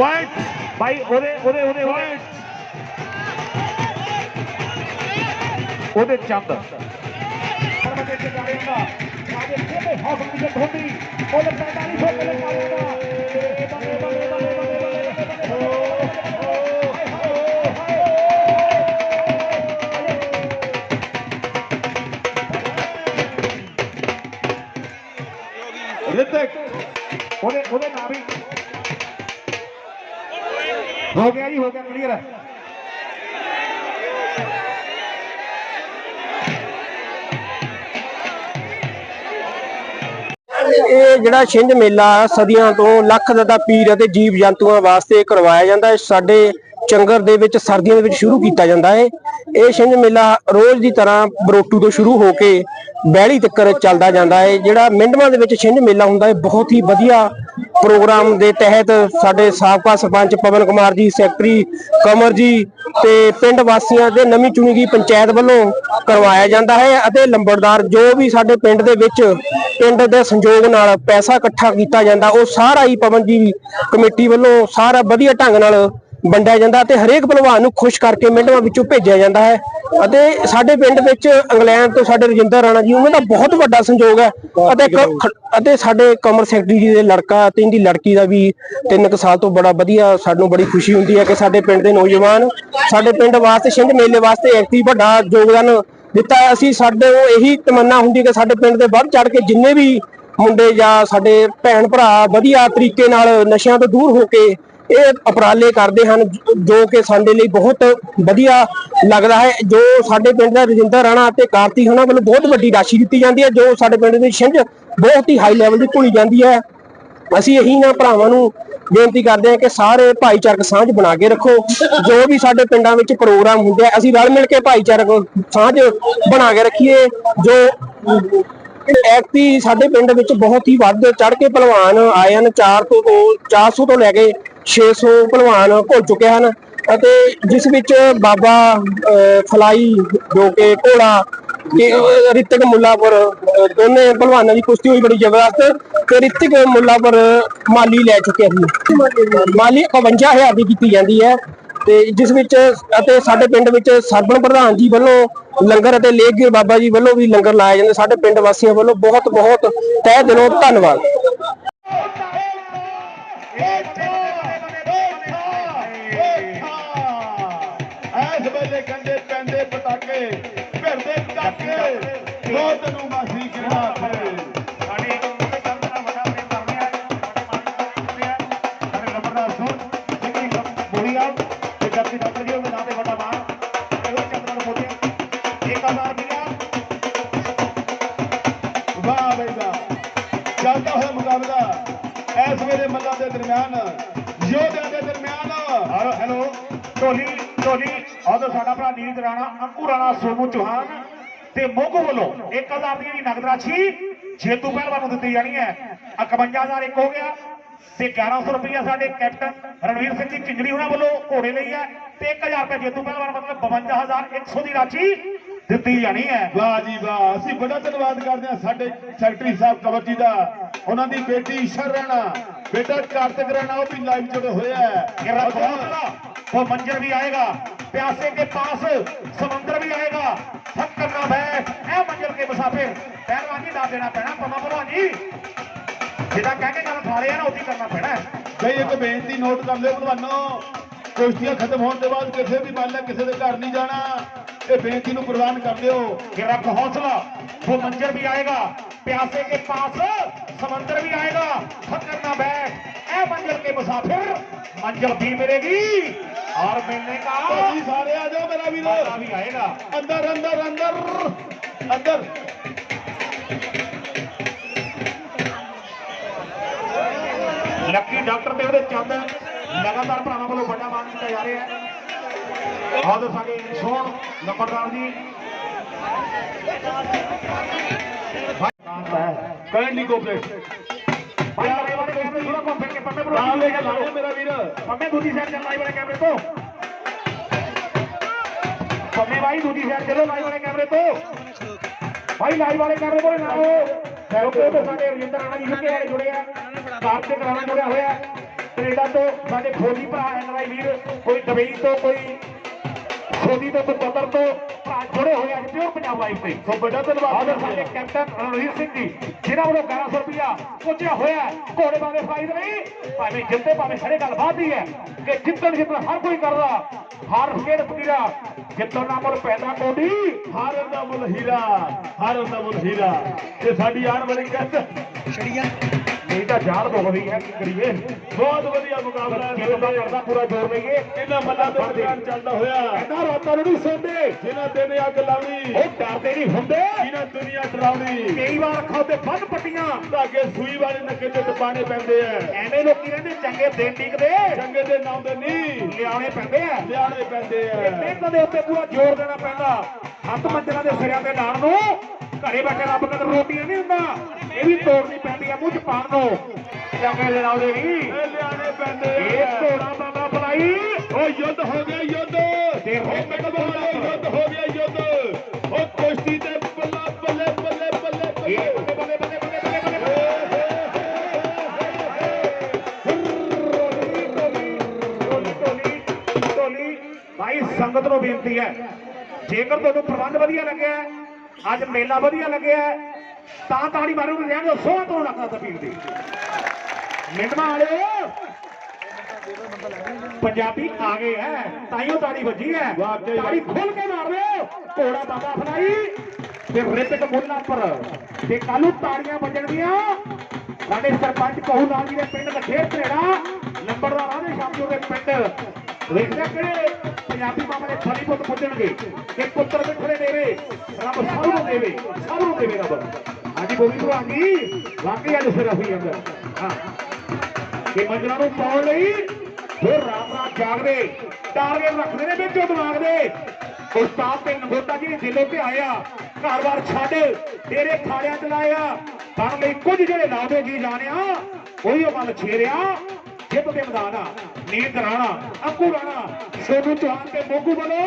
Point ਭਾਈ ਉਹਦੇ ਉਹਦੇ ਉਹਦੇ ਉਹਦੇ ਪੁਆਇੰਟ ਉਹਦੇ ਚੰਦ ਪਰਮਤੇ ਚ ਜਾਵੇਗਾ ਆਗੇ ਕਿਹਦੇ ਹੌਸਲ ਵਿੱਚ ਧੋਨੀ ਉਹ 45 ਸੌ ਕਿਲੇ ਹੋ ਗਿਆ ਕਲੀਅਰ ਹੈ। ਇਹ ਜਿਹੜਾ ਛਿੰਝ ਮੇਲਾ ਸਦੀਆਂ ਤੋਂ ਲੱਖ ਦਾ ਪੀਰ ਅਤੇ ਜੀਵ ਜੰਤੂਆਂ ਵਾਸਤੇ ਕਰਵਾਇਆ ਜਾਂਦਾ ਹੈ, ਸਾਡੇ ਚੰਗਰ ਦੇ ਵਿੱਚ, ਸਰਦੀਆਂ ਦੇ ਵਿੱਚ ਸ਼ੁਰੂ ਕੀਤਾ ਜਾਂਦਾ ਹੈ। ਇਹ ਛਿੰਝ ਮੇਲਾ ਰੋਜ਼ ਦੀ ਤਰ੍ਹਾਂ ਬਰੋਟੂ ਤੋਂ ਸ਼ੁਰੂ ਹੋ ਕੇ ਬਹਿਲੀ ਤੱਕ ਚੱਲਦਾ ਜਾਂਦਾ ਹੈ। ਜਿਹੜਾ ਮਿੰਡਵਾਂ ਦੇ ਵਿੱਚ ਛਿੰਝ ਮੇਲਾ ਹੁੰਦਾ ਹੈ, ਬਹੁਤ ਹੀ ਵਧੀਆ ਪ੍ਰੋਗਰਾਮ ਦੇ ਤਹਿਤ ਸਾਡੇ ਸਾਬਕਾ ਸਰਪੰਚ ਪਵਨ ਕੁਮਾਰ ਜੀ, ਸੈਕਟਰੀ ਕਮਰ ਜੀ ਤੇ ਪਿੰਡ ਵਾਸੀਆਂ ਦੇ ਨਵੀਂ ਚੁਣੀ ਗਈ ਪੰਚਾਇਤ ਵੱਲੋਂ ਕਰਵਾਇਆ ਜਾਂਦਾ ਹੈ ਅਤੇ ਲੰਬੜਦਾਰ ਜੋ ਵੀ ਸਾਡੇ ਪਿੰਡ ਦੇ ਵਿੱਚ ਪਿੰਡ ਦੇ ਸੰਯੋਗ ਨਾਲ ਪੈਸਾ ਇਕੱਠਾ ਕੀਤਾ ਜਾਂਦਾ, ਉਹ ਸਾਰਾ ਹੀ ਪਵਨ ਜੀ ਕਮੇਟੀ ਵੱਲੋਂ ਸਾਰਾ ਵਧੀਆ ਢੰਗ ਨਾਲ ਵੰਡਿਆ ਜਾਂਦਾ ਤੇ ਹਰੇਕ ਭਲਵਾਨ ਨੂੰ ਖੁਸ਼ ਕਰਕੇ ਮਿੰਟਾਂ ਵਿੱਚੋਂ ਭੇਜਿਆ ਜਾਂਦਾ ਹੈ ਅਤੇ ਸਾਡੇ ਪਿੰਡ ਵਿੱਚ ਇੰਗਲੈਂਡ ਤੋਂ ਸਾਡੇ ਰਜਿੰਦਰ ਰਾਣਾ ਜੀ ਉਹਨਾਂ ਦਾ ਬਹੁਤ ਵੱਡਾ ਸੰਯੋਗ ਹੈ ਅਤੇ ਅਤੇ ਸਾਡੇ ਕਮਰ ਸੈਕਟਰੀ ਜੀ ਦੇ ਲੜਕਾ ਤੇ ਇਹਦੀ ਲੜਕੀ ਦਾ ਵੀ ਤਿੰਨ ਕੁ ਸਾਲ ਤੋਂ ਬੜਾ ਵਧੀਆ ਸਾਨੂੰ ਬੜੀ ਖੁਸ਼ੀ ਹੁੰਦੀ ਹੈ ਕਿ ਸਾਡੇ ਪਿੰਡ ਦੇ ਨੌਜਵਾਨ ਸਾਡੇ ਪਿੰਡ ਵਾਸਤੇ ਛਿੰਝ ਮੇਲੇ ਵਾਸਤੇ ਐਕਟਿਵ ਵੱਡਾ ਯੋਗਦਾਨ ਦਿੱਤਾ ਅਸੀਂ ਸਾਡੇ ਉਹ ਇਹੀ ਤਮੰਨਾ ਹੁੰਦੀ ਕਿ ਸਾਡੇ ਪਿੰਡ ਦੇ ਵੱਧ ਚੜ ਕੇ ਜਿੰਨੇ ਵੀ ਮੁੰਡੇ ਜਾਂ ਸਾਡੇ ਭੈਣ ਭਰਾ ਵਧੀਆ ਤਰੀਕੇ ਨਾਲ ਨਸ਼ਿਆਂ ਤੋਂ ਦੂਰ ਹੋ ਕੇ ਇਹ ਉਪਰਾਲੇ ਕਰਦੇ ਹਨ, ਜੋ ਕਿ ਸਾਡੇ ਲਈ ਬਹੁਤ ਵਧੀਆ ਲੱਗਦਾ ਹੈ। ਜੋ ਸਾਡੇ ਪਿੰਡ ਦਾ ਰਜਿੰਦਰ ਰਾਣਾ ਅਤੇ ਕਾਰਤੀ ਉਹਨਾਂ ਵੱਲੋਂ ਬਹੁਤ ਵੱਡੀ ਰਾਸ਼ੀ ਦਿੱਤੀ ਜਾਂਦੀ ਹੈ, ਜੋ ਸਾਡੇ ਪਿੰਡ ਦੀ ਛਿੰਝ ਬਹੁਤ ਹੀ ਹਾਈ ਲੈਵਲ ਦੀ ਘੁਲੀ ਜਾਂਦੀ ਹੈ। ਅਸੀਂ ਇਹੀ ਨਾ ਭਰਾਵਾਂ ਨੂੰ ਬੇਨਤੀ ਕਰਦੇ ਹਾਂ ਕਿ ਸਾਰੇ ਭਾਈਚਾਰਕ ਸਾਂਝ ਬਣਾ ਕੇ ਰੱਖੋ। ਜੋ ਵੀ ਸਾਡੇ ਪਿੰਡਾਂ ਵਿੱਚ ਪ੍ਰੋਗਰਾਮ ਹੁੰਦੇ ਆ, ਅਸੀਂ ਰਲ ਮਿਲ ਕੇ ਭਾਈਚਾਰਕ ਸਾਂਝ ਬਣਾ ਕੇ ਰੱਖੀਏ। ਜੋ ਐਕਟੀ ਸਾਡੇ ਪਿੰਡ ਵਿੱਚ ਬਹੁਤ ਹੀ ਵੱਧ ਚੜ ਕੇ ਪਹਿਲਵਾਨ ਆਏ ਹਨ 4 ਤੋਂ ਤੋਂ 400 ਤੋਂ ਲੈ ਕੇ 600 ਭਲਵਾਨ ਘੁਲ ਚੁੱਕੇ ਹਨ ਅਤੇ ਜਿਸ ਵਿੱਚ ਬਾਬਾ ਫਲਾਈ ਜੋ ਕਿ ਘੋੜਾ ਤੇ ਰਿਤਿਕ ਮੁੱਲਾਪੁਰ ਦੋਨੇ ਭਲਵਾਨਾਂ ਦੀ ਕੁਸ਼ਤੀ ਹੋਈ ਬੜੀ ਜ਼ਬਰਦਸਤ ਤੇ ਰਿਤਿਕ ਮੁੱਲਾਪੁਰ ਮਾਲੀ ਲੈ ਚੁੱਕੇ ਹਨ। ਮਾਲੀ 51000 ਦੀ ਕੀਤੀ ਜਾਂਦੀ ਹੈ ਤੇ ਜਿਸ ਵਿੱਚ ਅਤੇ ਸਾਡੇ ਪਿੰਡ ਵਿੱਚ ਸਰਬਣ ਪ੍ਰਧਾਨ ਜੀ ਵੱਲੋਂ ਲੰਗਰ ਅਤੇ ਲੇਖਗੀਰ ਬਾਬਾ ਜੀ ਵੱਲੋਂ ਵੀ ਲੰਗਰ ਲਾਇਆ ਜਾਂਦਾ, ਸਾਡੇ ਪਿੰਡ ਵਾਸੀਆਂ ਵੱਲੋਂ ਬਹੁਤ ਬਹੁਤ ਤਹਿ ਦਿਲੋਂ ਧੰਨਵਾਦ। ਪਟਾਕੇ ਰੋਜ਼ ਨੂੰ ਮਾਸੀ ਕਿਹੜਾ ਕਰੇ। ਸਾਡੇ ਉਹਦੇ ਚੰਦ ਦਾ ਵੱਡਾ ਪ੍ਰੇਮ ਕਰਦੇ ਆ ਸਾਡੇ ਮਾਨ ਸਾਡੇ ਲੰਬੜਦਾਰ ਸੁਣ ਜਿਹੜੀ ਬੋਲੀ ਆ ਤੇ ਜੱਤੀ ਡਾਕਟਰ ਜੀ ਉਹਦੇ ਨਾਂ ਤੇ ਵੱਡਾ ਮਾਨ। ਇਹੋ ਚੰਦ ਨੂੰ ਬੋਲਿਆ 1000 ਮਿਲਿਆ। ਵਾਹ ਬਈ ਵਾਹ। ਚੱਲਦਾ ਹੋਇਆ ਮੁਕਾਬਲਾ ਐਸ ਵੇਲੇ ਮੱਲਾਂ ਦੇ ਦਰਮਿਆਨ ਯੋਧਿਆਂ ਦੇ ਦਰਮਿਆਨ। ਹੈਲੋ ਢੋਲੀ ਢੋਲੀ ਆਹ ਸਾਡਾ ਭਰਾ ਨੀਰਜ ਰਾਣਾ ਅੰਕੂ ਰਾਣਾ ਸੋਮੂ ਚੌਹਾਨ। ਤੇ ਮੋਗੋ ਵੱਲੋਂ 1000 ਦੀ ਜਿਹੜੀ ਨਗਦ ਰਾਸ਼ੀ ਜੇਤੂ ਪਹਿਲਵਾਨ ਨੂੰ ਦਿੱਤੀ ਜਾਣੀ ਹੈ। 51000 ਇੱਕ ਹੋ ਗਿਆ ਤੇ 1100 ਰੁਪਇਆ ਸਾਡੇ ਕੈਪਟਨ ਰਣਵੀਰ ਸਿੰਘ ਜੀ ਕਿੰਗੜੀ ਉਹਨਾਂ ਵੱਲੋਂ ਘੋੜੇ ਲਈ ਹੈ ਤੇ 1000 ਰੁਪਏ ਜੇਤੂ ਪਹਿਲਵਾਨ ਮਤਲਬ 52100 ਦੀ ਰਾਸ਼ੀ ਦਿੱਤੀ ਜਾਣੀ ਹੈ। ਵਾਹ ਜੀ ਵਾਹ ਅਸੀਂ ਬੜਾ ਧੰਨਵਾਦ ਕਰਦੇ ਹਾਂ ਸਾਡੇ ਸੈਕਟਰੀ ਸਾਹਿਬ ਕਵਰ ਜੀ ਦਾ। ਉਹਨਾਂ ਦੀ ਬੇਟੀ ਸ਼ਰਣਾ ਬੇਟਾ ਕਾਰਤਿਕ ਰਾਣਾ ਉਹ ਵੀ ਲਾਈਵ ਜੁੜੇ ਹੋਏ ਹੈ ਉਹ ਮੰਜਰ ਵੀ ਆਏਗਾ ਪਿਆਸੇ ਕੇ ਪਾਸ ਸਮੁੰਦਰ ਵੀ ਆਏਗਾ। ਸਭ ਕਰਨਾ ਹੈ ਇਹ ਮੰਜ਼ਲ ਕੇ ਮੁਸਾਫਿਰ। ਪਹਿਲਵਾਨ ਜੀ ਦੱਸ ਦੇਣਾ ਪੈਣਾ। ਪਤਾ ਭਲਵਾਨ ਜੀ ਜਿਹਦਾ ਕਹਿ ਕੇ ਗੱਲ ਫਾਲੇ ਆ ਨਾ, ਉਦੀ ਕਰਨਾ ਪੈਣਾ। ਬਈ, ਇੱਕ ਬੇਨਤੀ ਨੋਟ ਕਰ ਲਿਓ ਭਲਵਾਨੋ। ਕੁਸ਼ਤੀਆਂ ਖਤਮ ਹੋਣ ਦੇ ਬਾਅਦ ਕਿਸੇ ਵੀ ਮੱਲ ਕਿਸੇ ਦੇ ਘਰ ਨਹੀਂ ਜਾਣਾ। ਇਹ ਬੇਨਤੀ ਨੂੰ ਪ੍ਰਵਾਨ ਕਰ ਦਿਓ कि रब हौसला वो मंजर भी आएगा प्यासे के पास समंदर भी आएगा थक करना बैठ ए मंजर के मुसाफिर मंजिल भी मिलेगी और मिलने का ਤੁਸੀਂ ਸਾਰੇ ਆ ਜਾਓ ਮੇਰਾ ਵੀਰ मौका भी आएगा ਅੰਦਰ ਅੰਦਰ ਅੰਦਰ ਅੰਦਰ ਲੱਕੀ ਡਾਕਟਰ ਤੇ ਉਹਦੇ ਚੰਦ ਲਗਾਤਾਰ ਭਰਾਵਾਂ ਵੱਲੋਂ ਵੱਡਾ ਮਾਨ ਕੀਤਾ ਜਾ ਰਿਹਾ ਹੈ ਆਓ ਦੱਸਾਂਗੇ ਸੋਹਣ ਨੰਬਰਦਾਰ ਜੀ ਕਾਈਂਡਲੀ ਕੋਆਪਰੇਟ ਭਾਈ ਲਾਈ ਵਾਲੇ ਕੈਮਰੇ ਥੋੜਾ ਘੁੰਮ ਫਿਰ ਕੇ ਪੰਮੇ ਬਰੋ ਨਾਮ ਲੈ ਕੇ ਲਾਓ ਮੇਰਾ ਵੀਰ ਪੰਮੇ ਦੂਜੀ ਸਾਈਡ ਚੱਲ ਲਾਈ ਵਾਲੇ ਕੈਮਰੇ ਤੋਂ ਪੰਮੇ ਭਾਈ ਦੂਜੀ ਸਾਈਡ ਚਲੋ ਲਾਈ ਵਾਲੇ ਕੈਮਰੇ ਤੋਂ ਭਾਈ ਲਾਈ ਵਾਲੇ ਕੈਮਰੇ ਕੋਲ ਨਾ ਆਓ ਕਿਉਂਕਿ ਉਹ ਸਾਡੇ ਰਜਿੰਦਰ ਰਾਣਾ ਜੀ ਲੁਕੇ ਵਾਲੇ ਜੁੜੇ ਆ ਕਾਰਤਿਕ ਰਾਣਾ ਜੁੜਿਆ ਹੋਇਆ ਤੇ ਕੈਨੇਡਾ ਤੋਂ ਸਾਡੇ ਫੌਜੀ ਭਰਾ ਐਨਆਈ ਵੀਰ ਕੋਈ ਦੁਬਈ ਤੋਂ ਕੋਈ ਸੋਦੀ ਤੋਂ ਕੋਈ ਕਤਰ ਤੋਂ ਭਰਾ ਜੁੜੇ ਹੋਏ ਅੱਜ ਪਿਓਰ ਪੰਜਾਬ ਵਾਈਫ ਤੇ। ਸੋ ਵੱਡਾ ਧੰਨਵਾਦ ਆਦਰ ਸਾਡੇ ਕੈਪਟਨ ਰਣਵੀਰ ਸਿੰਘ ਜੀ ਜਿਨ੍ਹਾਂ ਵੱਲੋਂ 1100 ਰੁਪਇਆ ਪੁੱਜਿਆ ਹੋਇਆ। ਘੋੜੇ ਬਾਰੇ ਫਾਇਦਾ ਨਹੀਂ ਭਾਵੇਂ ਜਿੱਤੇ ਭਾਵੇਂ ਖੜੇ ਗੱਲ ਬਾਤ ਹੀ ਹੈ ਕਿ ਜਿੱਤਣ ਜਿੱਤਣ ਹਰ ਕੋਈ ਕਰਦਾ ਹਾਰ ਖੇਡ ਫਕੀਰਾ ਜਿੱਤਣ ਨਾ ਮੁੱਲ ਪੈਦਾ ਕੋਡੀ ਹਾਰਨ ਦਾ ਮੁੱਲ ਹੀਰਾ ਹਾਰਨ ਦਾ ਮੁੱਲ ਹੀਰਾ। ਤੇ ਸਾਡੀ ਆਣ ਵਾਲੀ ਕਹਿੰਦਾ ਨਹੀਂ ਤਾਂ ਜਾਨ ਬੋਲਦੀ ਹੈ ਕੀ ਕਰੀਏ? ਬਹੁਤ ਵਧੀਆ ਮੁਕਾਬਲਾ ਹੈ ਦਾ ਕਰਦਾ ਪੂਰਾ ਜ਼ੋਰ ਲਈਏ ਇਹਨਾਂ ਮੱਲਾਂ ਦੇ ਦਰਮਿਆਨ ਚੱਲਦਾ ਹੋਇਆ। ਇਹਨਾਂ ਰਾਤਾਂ ਨੂੰ ਨਹੀਂ ਸੌਂਦੇ। ਜਿਨ੍ਹਾਂ ਦਿਨ ਅੱਗ ਲਾਉਣੀ। ਉਹ ਡਰਦੇ ਨਹੀਂ ਹੁੰਦੇ। ਜਿਨ੍ਹਾਂ ਦੁਨੀਆ ਡਰਾਉਣੀ। ਕਈ ਵਾਰ ਖਾਦੇ ਬੰਨ ਪੱਟੀਆਂ। ਧਾਗੇ ਸੂਈ ਵਾਲੇ ਨੱਕੇ ਤੇ ਟਪਾਣੇ ਪੈਂਦੇ ਆ। ਐਵੇਂ ਲੋਕੀ ਰਹਿੰਦੇ ਚੰਗੇ ਦਿਨ ਟਿਕਦੇ। ਚੰਗੇ ਦੇ ਨਾਮ ਦੇ ਨਹੀਂ। ਲਿਆਉਣੇ ਪੈਂਦੇ ਆ। ਲਿਆਣੇ ਪੈਂਦੇ ਆ। ਮਿਹਨਤ ਦੇ ਉੱਤੇ ਪੂਰਾ ਜ਼ੋਰ ਦੇਣਾ ਪੈਂਦਾ। ਹੱਥ ਮੰਜਣਾ ਦੇ ਸਿਰਾਂ ਤੇ ਲਾਣ ਨੂੰ ਘਰੇ ਬੈਠੇ ਰੱਬ ਕਦਰ ਰੋਟੀਆਂ ਨਹੀਂ ਹੁੰਦਾ ਇਹ ਵੀ ਤੋੜਨੀ ਪੈਂਦੀ ਆ ਮੂੰਹ ਚ ਪਾਣ ਨੂੰ ਚੰਗੇ ਦੇ ਨਾਲ ਨਹੀਂ। ਲਿਆਣੇ ਪੈਂਦੇ ਇਹ ਘੋੜਾ ਬਾਬਾ ਬਲਾਈ ਉਹ ਯੁੱਧ ਹੋ ਗਿਆ ਯੁੱਧ। ਉਹ ਮਕਬੂਲ ਯੁੱਧ ਹੋ ਗਿਆ ਯੁੱਧ। ਉਹ ਕੁਸ਼ਤੀ ਤੇ ਬੱਲਾ ਬੱਲੇ ਬੱਲੇ ਬੱਲੇ ਭਾਈ ਸੰਗਤ ਨੂੰ ਬੇਨਤੀ ਹੈ। ਜੇਕਰ ਤੁਹਾਨੂੰ ਪ੍ਰਬੰਧ ਵਧੀਆ ਲੱਗਿਆ ਅੱਜ ਮੇਲਾ ਵਧੀਆ ਲੱਗਿਆ ਤਾਂ ਤਾੜੀ ਮਾਰੋ ਰਹਿਣ ਦਿਓ ਸੋਹਾਂ ਤੋਂ ਲੱਗਾ ਤਪੀਲ ਦੀ ਮਿੰਟਮਾ ਵਾਲਿਓ ਪੰਜਾਬੀ ਆ ਗਏ ਹੈ ਤਾਈਓ ਤਾੜੀ ਵੱਜੀ ਵਾਕਈ। ਤਾੜੀ ਖੋਲ ਕੇ ਮਾਰ ਦਿਓ। ਘੋੜਾ ਬਾਬਾ ਫਲਾਈ ਤੇ ਰਿਤਕ ਮੁੱਲਾ ਪਰ ਤੇ ਕਾਲੂ ਤਾੜੀਆਂ ਵੱਜਣਗੀਆਂ। ਸਾਡੇ ਸਰਪੰਚ ਕਹੂ ਲਾਲ ਜੀ ਦੇ ਪਿੰਡ ਗਠੇਰ ਧਰੇੜਾ। ਨੰਬਰਦਾਰਾਂ ਦੇ ਸ਼ਾਮੀ ਉਹਦੇ ਪਿੰਡ। ਵੇਖਦਾ ਕਿਹੜੇ ਪੰਜਾਬੀ ਮਾਮਾ ਦੇ ਫਲੀ ਪੁੱਤ ਪੁੱਜਣਗੇ। ਕਿ ਪੁੱਤਰ ਮਿੱਠੜੇ ਦੇਵੇ ਰੱਬ ਸਭ ਨੂੰ ਦੇਵੇ, ਸਭ ਨੂੰ ਦੇਵੇ ਰੱਬ। ਹਾਂਜੀ ਬੋਲੀ ਭਰਾ ਜੀ, ਵਾਕਈ ਅੱਜ ਸਿਰ ਹੋਈ ਅੰਦਰ। ਹਾਂ। ਕਿ ਮੰਜ਼ਲਾਂ ਨੂੰ ਪਾਉਣ ਲਈ ਫਿਰ ਰਾਤ ਰਾਤ ਜਾਗਦੇ। ਟਾਰਗੇਟ ਰੱਖਦੇ ਨੇ ਵਿੱਚੋਂ ਦਿਮਾਗ ਦੇ। ਉਸਤਾਦ ਤੇ ਨਗੋਤਾ ਜੀ ਨੇ ਤੇ ਆਇਆ। ਘਰ-ਬਾਰ ਛੱਡ ਤੇਰੇ ਖਾੜਿਆਂ ਚ ਲਾਇਆ। ਬਣ ਲਈ ਕੁਝ ਜਿਹੜੇ ਲਾਦੇ ਜੀ ਜਾਣਿਆ, ਉਹੀ ਉਹ ਮਨ ਛੇਰਿਆ ਜਿੱਤ ਦੇ ਮੈਦਾਨ ਆ। ਨੀਂਦ ਰਾਣਾ ਅੰਕੂ ਰਾਣਾ। ਸੋਨੂ ਚੌਹਾਨ ਤੇ ਮੋਗੂ ਵੱਲੋਂ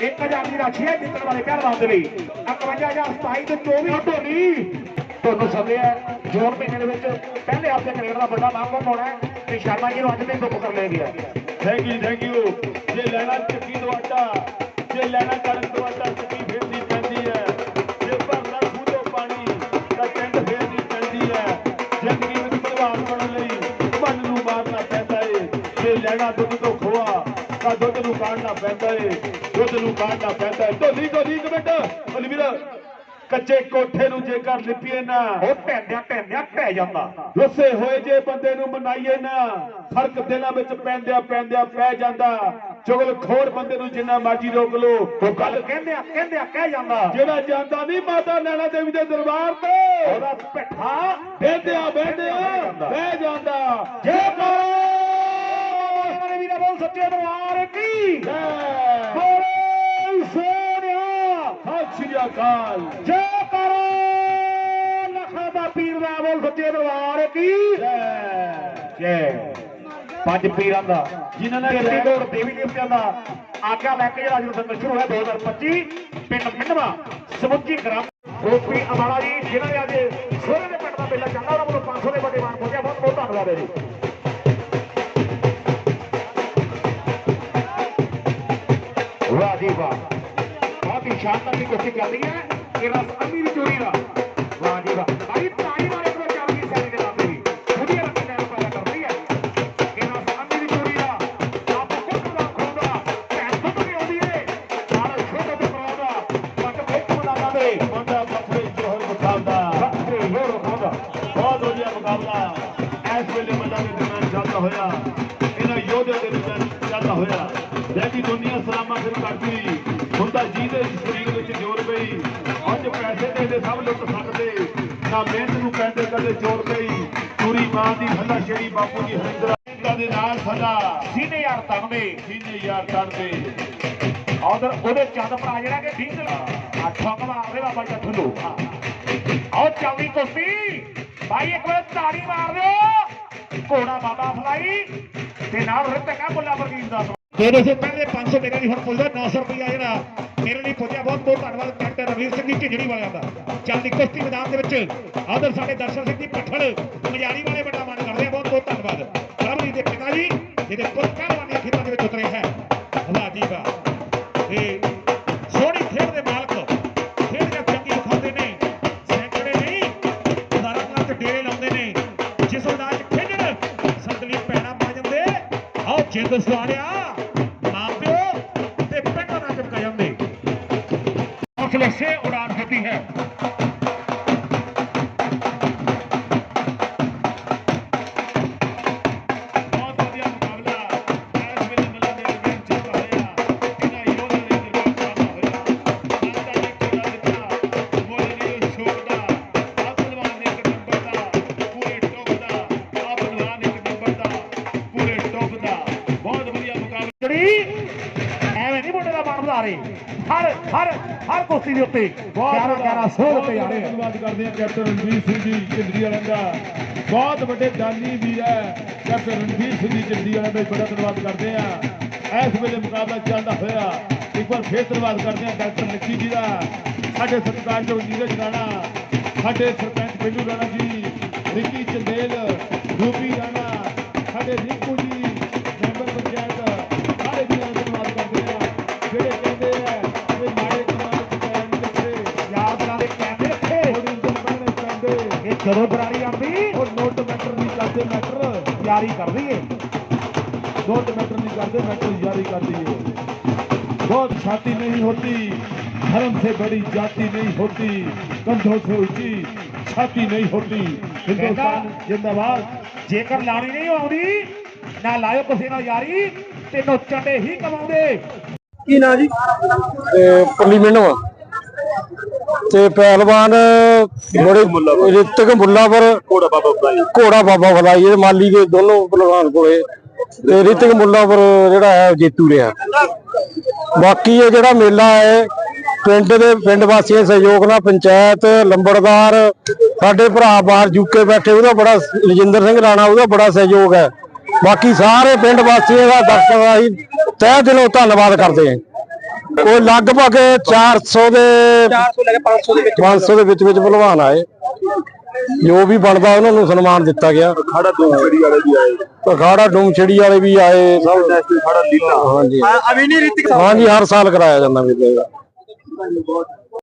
1000 ਦੀ ਰਾਸ਼ੀ ਹੈ ਜਿੱਤਣ ਵਾਲੇ ਪਹਿਲਵਾਨ ਦੇ ਲਈ। 51027 ਤੇ 24 ਢੋਲੀ ਤੁਹਾਨੂੰ ਸਮਝਿਆ ਜੂਨ ਮਹੀਨੇ ਦੇ ਵਿੱਚ ਪਹਿਲੇ ਹਫ਼ਤੇ ਕੈਨੇਡਾ ਦਾ ਵੱਡਾ ਨਾਮ ਹੋਣਾ ਹੈ ਤੇ ਸ਼ਰਮਾ ਜੀ ਨੂੰ ਅੱਜ ਵੀ ਬੁੱਕ ਕਰ ਲਿਆ ਗਿਆ ਥੈਂਕ ਯੂ ਥੈਂਕ ਯੂ ਜੇ ਲੈਣਾ ਚੱਕੀ ਤੋਂ ਆਟਾ ਜੇ ਲੈਣਾ ਕਣਕ ਤਾਂ ਦੁੱਧ ਨੂੰ ਕਾਢਣਾ ਪੈਂਦਾ ਏ ਦੁੱਧ ਨੂੰ ਕਾਢਣਾ ਪੈਂਦਾ ਏ। ਢੋਲੀ ਢੋਲੀ ਇੱਕ ਮਿੰਟ। ਬਲਵੀਰ ਕੱਚੇ ਕੋਠੇ ਨੂੰ ਜੇਕਰ ਲਿਪੀਏ ਨਾ ਉਹ ਪੈਂਦਿਆਂ ਪੈਂਦਿਆਂ ਪੈ ਜਾਂਦਾ। ਰੁੱਸੇ ਹੋਏ ਜੇ ਬੰਦੇ ਨੂੰ ਮਨਾਈਏ ਨਾ ਫ਼ਰਕ ਦਿਲਾਂ ਵਿੱਚ ਪੈਂਦਿਆਂ ਪੈਂਦਿਆਂ ਪੈ ਜਾਂਦਾ। ਚੁਗਲ ਖੋਰ ਬੰਦੇ ਨੂੰ ਜਿੰਨਾ ਮਰਜ਼ੀ ਰੋਕ ਲੋ ਉਹ ਗੱਲ ਕਹਿੰਦਿਆਂ ਕਹਿੰਦਿਆਂ ਕਹਿ ਜਾਂਦਾ। ਜਿਹੜਾ ਜਾਂਦਾ ਨਹੀਂ ਮਾਤਾ ਨੈਣਾ ਦੇਵੀ ਦੇ ਦਰਬਾਰ ਤੇ। ਉਹਦਾ ਪਿੱਠਾ ਬਹਿੰਦਿਆਂ ਬਹਿੰਦਿਆਂ ਬਹਿ ਜਾਂਦਾ। ਜੇ ਵੀਰਾ ਬੋਲ ਸੱਚੇ ਦਰਬਾਰ ਕੀ? ਜੈ। ਬੋਲੇ ਸੋਨਿਆ ਸਤਿ ਸ੍ਰੀ ਅਕਾਲ। ਜੇ ਕਰੋ। ਲੱਖਾਂ ਦਾ ਪੀਰ ਦਾ ਬੋਲ ਸੱਚੇ ਦਰਬਾਰ ਕੀ? ਜੈ। ਜੈ। ਪੰਜ ਪੀਰਾਂ ਦਾ। ਜਿਨ੍ਹਾਂ ਨੇ ਕੋਲ ਦੇਵੀ ਦੇਵਤਿਆਂ ਦਾ ਆਗਿਆ ਲੈ ਕੇ ਜਿਹੜਾ ਅੱਜ ਸੰਗਤ ਸ਼ੁਰੂ ਹੋਇਆ 2025 ਪਿੰਡ ਮਿੰਡਵਾ ਸਮੁੱਚੀ ਗ੍ਰਾਮ। ਗੋਪੀ ਅਮਾਲਾ ਜੀ ਜਿਨ੍ਹਾਂ ਨੇ ਅੱਜ ਸੋਹਣੇ ਦੇ ਪਿੰਡ ਦਾ ਮੇਲਾ ਚੰਗਾ ਉਹਨਾਂ ਵੱਲੋਂ 500 ਦੇ ਵੱਡੇ ਮਾਨ ਪਹੁੰਚਿਆ। ਬਹੁਤ ਬਹੁਤ ਧੰਨਵਾਦ ਹੈ ਜੀ। ਵਾਹ ਜੀ ਵਾਹ। ਬਹੁਤ ਹੀ ਸ਼ਾਨਦਾਰ ਦੀ ਕੋਸ਼ਿਸ਼ ਕਰ ਰਹੀ ਹੈ ਇਹ ਰਸ ਅੰਮੀ ਚੋਰੀ ਦਾ। ਵਾਹ ਜੀ ਵਾਹ। ਭਾਈ ਸਕਦੇ ਨਾ ਮਿਹਨਤ ਨੂੰ ਕਹਿੰਦੇ ਕਦੇ ਚੋਰ ਪਈ ਪੂਰੀ ਮਾਂ ਦੀ ਹੱਲਾ ਸ਼ੇਰੀ ਬਾਪੂ ਜੀ ਹਰਿੰਦਰਾ ਦੇ ਨਾਲ ਸਦਾ ਸੀਨੇ ਯਾਰ ਤੰਦੇ ਸੀਨੇ ਯਾਰ ਕਰਦੇ ਉਧਰ ਉਹਦੇ ਚੰਦ ਭਰਾ ਜਿਹੜਾ ਕਿ ਡੀਜ਼ਲ ਆ ਠੱਗ ਮਾਰਦੇ ਬਾਬਾ ਜੀ ਠੁੱਲੂ ਆਓ ਚੱਲਦੀ ਕੁਸ਼ਤੀ ਭਾਈ ਇੱਕ ਵਾਰ ਤਾੜੀ ਮਾਰ ਦਿਓ। ਘੋੜਾ ਬਾਬਾ ਫਲਾਈ। ਤੇ ਨਾਲ ਰਿਤਕਾ ਮੁੱਲਾ ਵਰਗੀਰ ਦਾ। ਤੇਰੇ ਸੇ ਪਹਿਲੇ 500 ਮੇਰੇ ਲਈ ਹੁਣ ਪੁੱਜਦਾ। 900 ਰੁਪਇਆ ਜਿਹੜਾ ਮੇਰੇ ਲਈ ਪੁੱਜਿਆ। ਬਹੁਤ ਬਹੁਤ ਧੰਨਵਾਦ। ਕੈਪਟਨ ਸਿੰਘ ਢਿੰਜੜੀ ਵਾਲਿਆਂ ਦਾ। ਚੱਲਦੀ ਕੁਸ਼ਤੀ ਮੈਦਾਨ ਦੇ ਵਿੱਚ ਆਦਰ ਸਾਡੇ ਦਰਸ਼ਨ ਸਿੰਘ ਜੀ ਪੱਠਲ ਮਜਾਰੀ ਵਾਲੇ ਵੱਡਾ ਮਨ ਕਰਦੇ ਆ, ਬਹੁਤ ਬਹੁਤ ਧੰਨਵਾਦ। ਪ੍ਰਭੂ ਦੇ ਪਿਤਾ ਜੀ ਇਹਦੇ ਪੁੱਤ ਪਹਿਲਵਾਨੀ ਖੇਤਾਂ ਦੇ ਵਿੱਚ ਉਤਰੇ ਹੈ। ਵਾਹ ਜੀ ਵਾਹ ਤੇ ਸੋਹਣੀ ਖੇਡ ਦੇ ਮਾਲਕ, ਖੇਡ ਦੇ ਚੰਗੀ ਵਿਖਾਉਂਦੇ ਨੇ, ਸੈਂਕੜੇ ਨਹੀਂ, ਹਜ਼ਾਰਾਂ ਨਾਲ ਤੇ ਡੇਰੇ ਲਾਉਂਦੇ ਨੇ। ਜਿਸ ਮੈਦਾਨ 'ਚ ਖੇਡਣ ਸੰਤਲੀ ਪੈਣਾ ਪਾ ਜਾਂਦੇ। ਆਓ ਜਿੰਦ ਸਵਾਰਿਆ। ਹੌਸਲੇ ਸੇ ਉਡਾਨ ਹੋਤੀ ਹੈ ਹਰ ਹਰ ਹਰ ਕੁਸ਼ਤੀ ਦੇ ਉੱਤੇ 11 11 16 ਉੱਤੇ ਜਾ ਰਹੇ ਆ। ਧੰਨਵਾਦ ਕਰਦੇ ਹਾਂ ਕੈਪਟਨ ਰਣਵੀਰ ਸਿੰਘ ਜੀ ਝਿੰਦਰੀ ਵਾਲਿਆਂ ਦਾ। ਬਹੁਤ ਵੱਡੇ ਦਾਨੀ ਵੀਰ ਹੈ। ਕੈਪਟਨ ਰਣਵੀਰ ਸਿੰਘ ਜੀ ਝਿੰਦਰੀ ਵਾਲਿਆਂ ਦਾ ਬੜਾ ਧੰਨਵਾਦ ਕਰਦੇ ਹਾਂ। ਇਸ ਵੇਲੇ ਮੁਕਾਬਲਾ ਚੱਲਦਾ ਹੋਇਆ। ਇੱਕ ਵਾਰ ਫੇਰ ਧੰਨਵਾਦ ਕਰਦੇ ਹਾਂ ਡਾਕਟਰ ਲੱਕੀ ਜੀ ਦਾ। ਸਾਡੇ ਸਤਿਕਾਰਯੋਗ ਨੀਰਜ ਰਾਣਾ ਸਾਡੇ ਸਰਪੰਚ ਪਿੰਡੂ ਰਾਣਾ ਜੀ ਰਿੱਕੀ ਚੰਦੇਲ ਰੂਪੀ ਰਾਣਾ ਸਾਡੇ ਜਦੋਂ ਬਰਾਰੀ ਆਉਂਦੀ ਉਹ ਨੋਟ ਮੈਟਰ ਨਹੀਂ ਕਰਦੇ ਮੈਟਰ ਯਾਰੀ ਕਰਦੀ ਏ नोट मैटर नहीं करते मैटर जारी कर दिए बहुत छाती नहीं होती धर्म से बड़ी जाति नहीं होती कंधों से ऊंची छाती नहीं होती हिंदुस्तान जिंदाबाद ਜੇਕਰ ਲਾਣੀ ਨਹੀਂ ਆਉਂਦੀ ਨਾ ਲਾਇਓ ਕਿਸੇ ਨਾਲ ਯਾਰੀ ਤੇ ਨੋਚਾਂ ਦੇ ਹੀ ਕਮਾਉਂਦੇ ਕੀ ਨਾਂ ਜੀ ਪੱਲੀ ਮਿੰਨੋ ਤੇ ਪਹਿਲਵਾਨ ਬੜੇ ਰਿਤਕ ਮੁੱਲਾਪੁਰ ਘੋੜਾ ਬਾਬਾ ਫਲਾਈ ਘੋੜਾ ਬਾਬਾ ਫਲਾਈ ਇਹ ਮਾਲੀ ਦੇ ਦੋਨੋਂ ਪਹਿਲਵਾਨ ਕੋਲੇ। ਤੇ ਰਿਤਕ ਮੁੱਲਾਪੁਰ ਜਿਹੜਾ ਹੈ ਜੇਤੂ ਰਿਹਾ। ਬਾਕੀ ਇਹ ਜਿਹੜਾ ਮੇਲਾ ਹੈ ਪਿੰਡ ਦੇ ਪਿੰਡ ਵਾਸੀਆਂ ਦੇ ਸਹਿਯੋਗ ਨਾਲ ਪੰਚਾਇਤ ਲੰਬੜਦਾਰ ਸਾਡੇ ਭਰਾ ਬਾਹਰ ਯੂਕੇ ਬੈਠੇ ਉਹਦਾ ਬੜਾ ਰਜਿੰਦਰ ਸਿੰਘ ਰਾਣਾ ਉਹਦਾ ਬੜਾ ਸਹਿਯੋਗ ਹੈ। ਬਾਕੀ ਸਾਰੇ ਪਿੰਡ ਵਾਸੀਆਂ ਦਾ ਦਰਸ਼ਕਾਂ ਦਾ ਅਸੀਂ ਤਹਿ ਦਿਲੋਂ ਧੰਨਵਾਦ ਕਰਦੇ ਹਾਂ। ਕੋਈ ਲਗਭਗ 400 ਦੇ 400 ਲੈ ਕੇ 500 ਦੇ ਵਿੱਚ 500 ਦੇ ਵਿੱਚ ਵਿੱਚ ਭਲਵਾਨ ਆਏ। ਜੋ ਵੀ ਬਣਦਾ ਉਹਨਾਂ ਨੂੰ ਸਨਮਾਨ ਦਿੱਤਾ ਗਿਆ। ਅਖਾੜਾ ਡੂਮਛੜੀ ਵਾਲੇ ਵੀ ਆਏ। ਅਖਾੜਾ ਡੂਮਛੜੀ ਵਾਲੇ ਵੀ ਆਏ ਸਭ ਨੈਸ਼ਨਲ ਖੜਾ ਲੀਲਾ ਹਾਂਜੀ। ਅਭੀ ਨਹੀਂ ਰਿਤਿਕ ਹਾਂਜੀ ਹਰ ਸਾਲ ਕਰਾਇਆ ਜਾਂਦਾ ਦਾ